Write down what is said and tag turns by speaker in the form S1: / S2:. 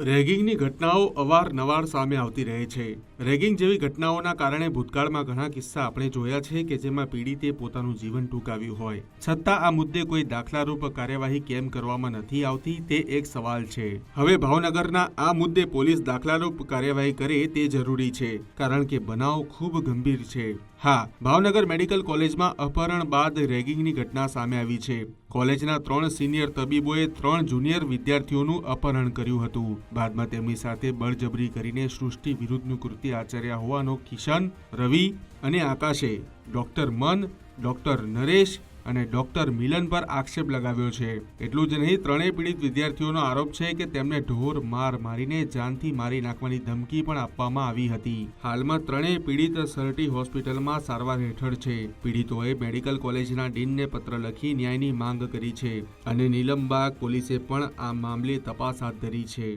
S1: રેગિંગની ઘટનાઓ અવારનવાર સામે આવતી રહે છે. રેગિંગ જેવી ઘટનાઓના કારણે ભૂતકાળમાં ઘણા કિસ્સા આપણે જોયા છે કે જેમાં પીડિતે પોતાનું જીવન ટૂંકાવ્યું હોય. છતાં આ મુદ્દે કોઈ દાખલારૂપ કાર્યવાહી કેમ કરવામાં નથી આવતી તે એક સવાલ છે. હવે ભાવનગરના આ મુદ્દે પોલીસ દાખલારૂપ કાર્યવાહી કરે તે જરૂરી છે, કારણ કે બનાવ ખૂબ ગંભીર છે. હા, ભાવનગર મેડિકલ કોલેજમાં અપહરણ બાદ રેગિંગની ઘટના સામે આવી છે. કોલેજના ત્રણ સિનિયર તબીબોએ ત્રણ જુનિયર વિદ્યાર્થીઓનું અપહરણ કર્યું હતું. બાદમાં તેમની સાથે બળજબરી કરીને સૃષ્ટિ વિરુદ્ધનું કૃત્ય આચર્યા હોવાનો કિશન, રવિ અને આકાશે ડોક્ટર મન, ડોક્ટર નરેશ અને ડોક્ટર મિલન પર આક્ષેપ લગાવ્યો છે. એટલું જ નહીં, ત્રણેય પીડિત વિદ્યાર્થીઓનો આરોપ છે કે તેમને ઢોર માર મારીને જાનથી મારી નાખવાની ધમકી પણ આપવામાં આવી હતી. હાલમાં ત્રણેય પીડિત સરટી હોસ્પિટલમાં સારવાર હેઠળ છે. પીડિતોએ મેડિકલ કોલેજના ડીનને પત્ર લખી ન્યાયની માંગ કરી છે અને નીલમબાગ પોલીસે પણ આ મામલે તપાસ હાથ ધરી છે.